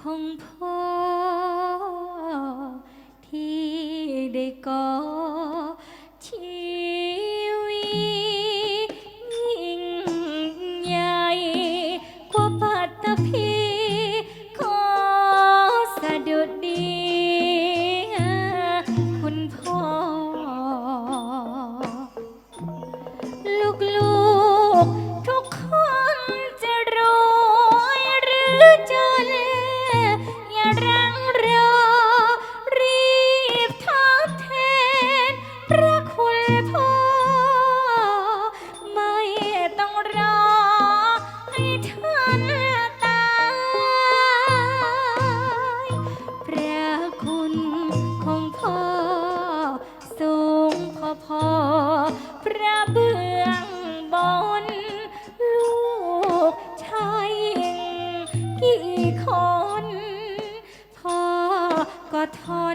ขอ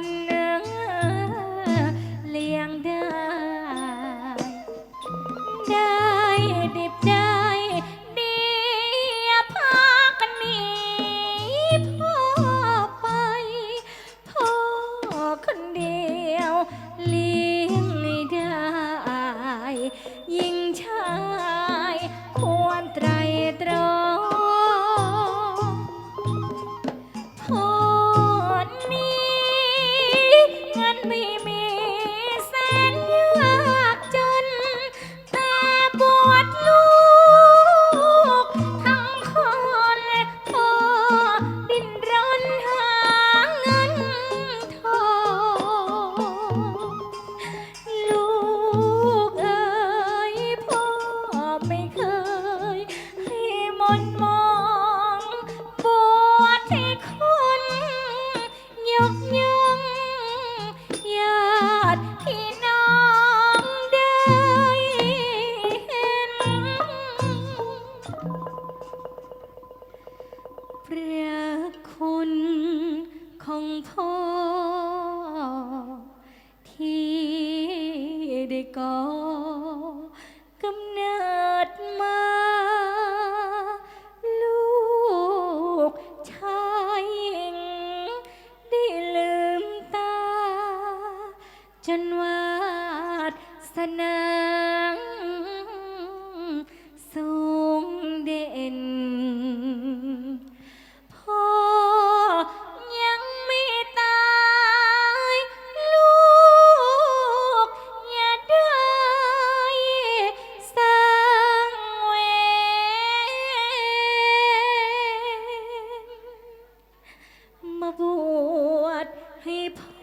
นเนื้อเลี้ยงได้ ได้ดิบได้ดียพากันหนีพ่อไป พ่อคนเดียวเลี้ยงไม่ได้ ยิ่งช้า me, me. ที่น้องได้เห็น พระคุณของพ่อ ที่ได้ก่อ จนวาสนงสูงเด่น พ่อยังไม่ตาย ลูกอย่าได้สร้างเวรมาบวชให้พ่อ